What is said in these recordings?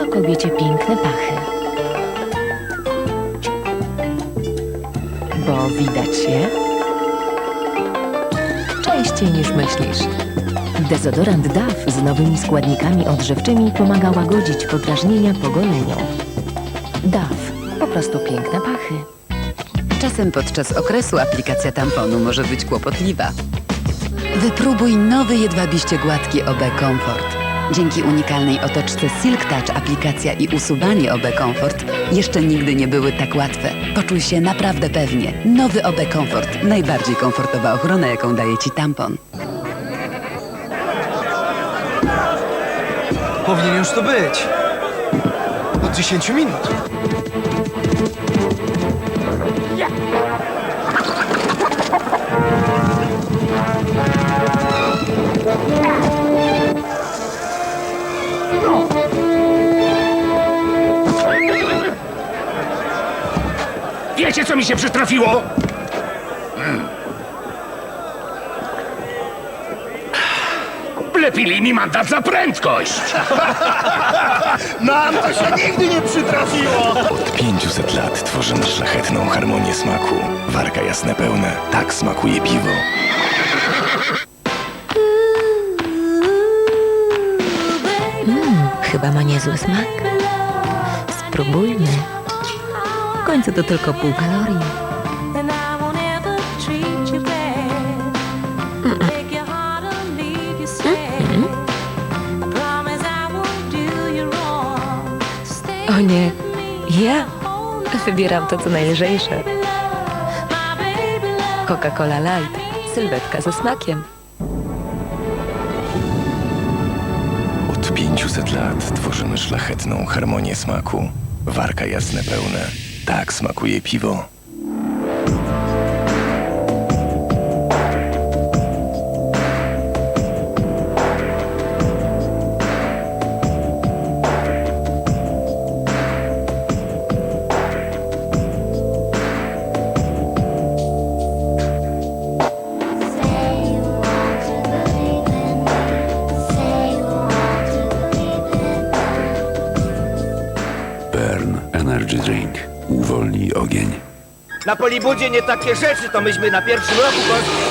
co kobiecie piękne pachy. Bo widać je częściej niż myślisz. Dezodorant DAF z nowymi składnikami odżywczymi pomaga łagodzić podrażnienia po goleniu. DAF. Po prostu piękne pachy. Czasem podczas okresu aplikacja tamponu może być kłopotliwa. Wypróbuj nowy jedwabiście gładki OB Comfort. Dzięki unikalnej otoczce Silk Touch aplikacja i usuwanie OB Comfort jeszcze nigdy nie były tak łatwe. Poczuj się naprawdę pewnie. Nowy OB Comfort. Najbardziej komfortowa ochrona, jaką daje Ci tampon. Powinien już tu być. Od 10 minut. Wiecie, co mi się przytrafiło? Wlepili mi mandat za prędkość. Nam to się nigdy nie przytrafiło! Od 500 lat tworzymy szlachetną harmonię smaku. Warka jasne pełne, tak smakuje piwo. Chyba ma niezły smak. Spróbujmy. W końcu to tylko pół kalorii. Stay O nie, ja wybieram to, co najlżejsze. Coca-Cola Light. Sylwetka ze smakiem. Od 500 lat tworzymy szlachetną harmonię smaku. Warka jasne pełne, tak smakuje piwo. Burn Energy Drink. Uwolnij ogień. Na Polibudzie nie takie rzeczy, to myśmy na pierwszym roku polskim.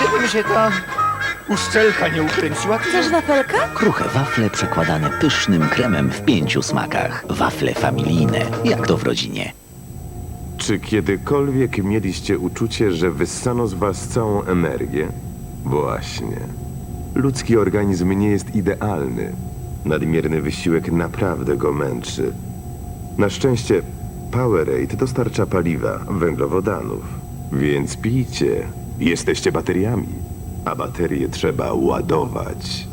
Gdyby mi się ta uszczelka nie ukręciła, to... Chcesz wafelka? Kruche wafle przekładane pysznym kremem w pięciu smakach. Wafle familijne, jak to w rodzinie. Czy kiedykolwiek mieliście uczucie, że wyssano z was całą energię? Właśnie. Ludzki organizm nie jest idealny. Nadmierny wysiłek naprawdę go męczy. Na szczęście Powerade dostarcza paliwa, węglowodanów. Więc pijcie. Jesteście bateriami. A baterie trzeba ładować.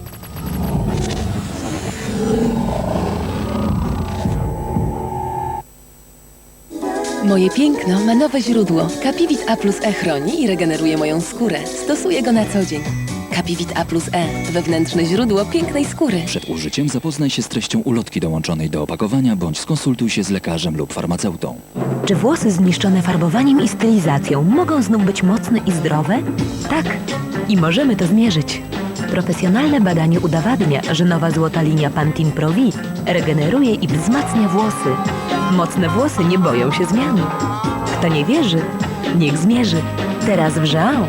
Moje piękno ma nowe źródło. Capivit A plus E chroni i regeneruje moją skórę. Stosuję go na co dzień. Capivit A plus E. Wewnętrzne źródło pięknej skóry. Przed użyciem zapoznaj się z treścią ulotki dołączonej do opakowania bądź skonsultuj się z lekarzem lub farmaceutą. Czy włosy zniszczone farbowaniem i stylizacją mogą znów być mocne i zdrowe? Tak. I możemy to zmierzyć. Profesjonalne badanie udowadnia, że nowa złota linia Pantene Pro V regeneruje i wzmacnia włosy. Mocne włosy nie boją się zmian. Kto nie wierzy, niech zmierzy. Teraz wrzał.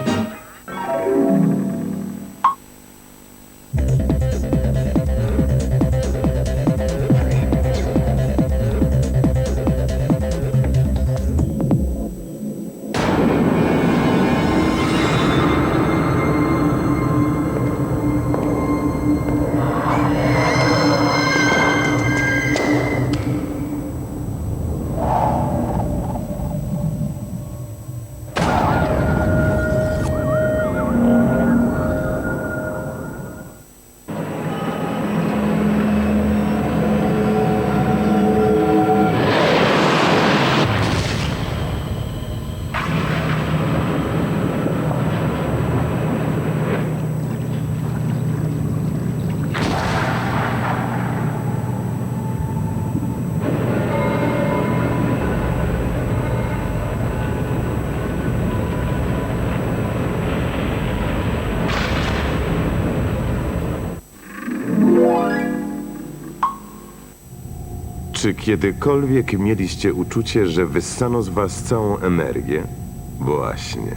Czy kiedykolwiek mieliście uczucie, że wyssano z was całą energię? Właśnie.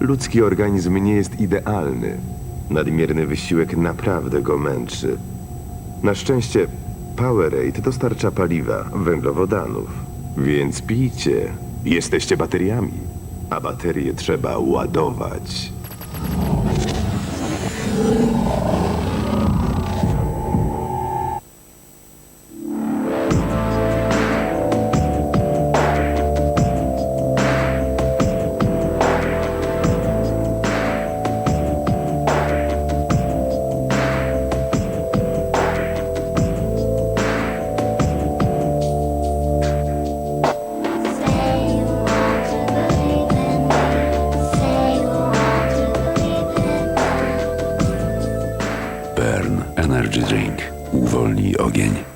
Ludzki organizm nie jest idealny. Nadmierny wysiłek naprawdę go męczy. Na szczęście Powerade dostarcza paliwa, węglowodanów. Więc pijcie. Jesteście bateriami, a baterie trzeba ładować. Energy Drink. Uwolnij ogień.